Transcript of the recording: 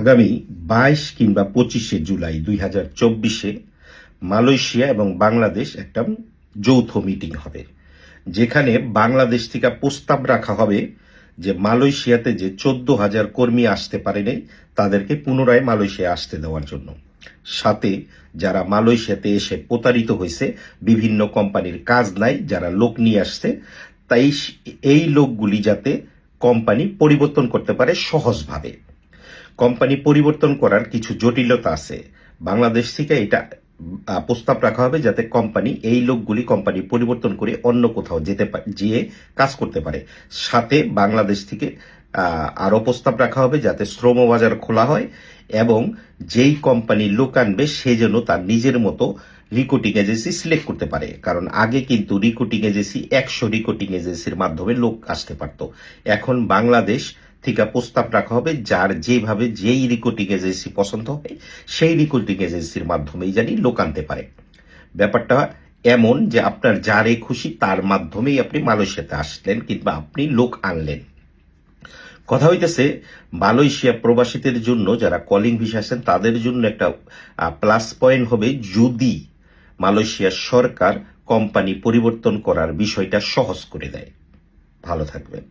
আগামী বাইশ কিংবা পঁচিশে জুলাই দুই হাজার চব্বিশে মালয়েশিয়া এবং বাংলাদেশ একটা যৌথ মিটিং হবে, যেখানে বাংলাদেশ থেকে প্রস্তাব রাখা হবে যে মালয়েশিয়াতে যে চোদ্দ হাজার কর্মী আসতে পারেনি তাদেরকে পুনরায় মালয়েশিয়া আসতে দেওয়ার জন্য। সাথে যারা মালয়েশিয়াতে এসে প্রতারিত হয়েছে, বিভিন্ন কোম্পানির কাজ নাই, যারা লোক নিয়ে আসছে, তাই এই লোকগুলি যাতে কোম্পানি পরিবর্তন করতে পারে সহজভাবে। কোম্পানি পরিবর্তন করার কিছু জটিলতা আছে। বাংলাদেশ থেকে এটা প্রস্তাব রাখা হবে যাতে কোম্পানি, এই লোকগুলি কোম্পানি পরিবর্তন করে অন্য কোথাও যেতে যেয়ে কাজ করতে পারে। সাথে বাংলাদেশ থেকে আরও প্রস্তাব রাখা হবে যাতে শ্রম বাজার খোলা হয় এবং যেই কোম্পানি লোক আনবে, সে যেন তার নিজের মতো রিক্রুটিং এজেন্সি সিলেক্ট করতে পারে। কারণ আগে কিন্তু রিক্রুটিং এজেন্সি একশো রিক্রুটিং এজেন্সির মাধ্যমে লোক আসতে পারত। এখন বাংলাদেশ থেকে প্রস্তাব রাখা হবে, যার যেভাবে যেই রিক্রুটিং এজেন্সি পছন্দ হবে, সেই রিক্রুটিং এজেন্সির মাধ্যমেই জানি লোক আনতে পারে। ব্যাপারটা এমন যে আপনার যারে খুশি তার মাধ্যমেই আপনি মালয়েশিয়াতে আসলেন কিংবা আপনি লোক আনলেন। কথা হইতেছে, মালয়েশিয়া প্রবাসীদের জন্য যারা কলিং ভিসা আছেন, তাদের জন্য একটা প্লাস পয়েন্ট হবে যদি মালয়েশিয়ার সরকার কোম্পানি পরিবর্তন করার বিষয়টা সহজ করে দেয়। ভালো থাকবেন।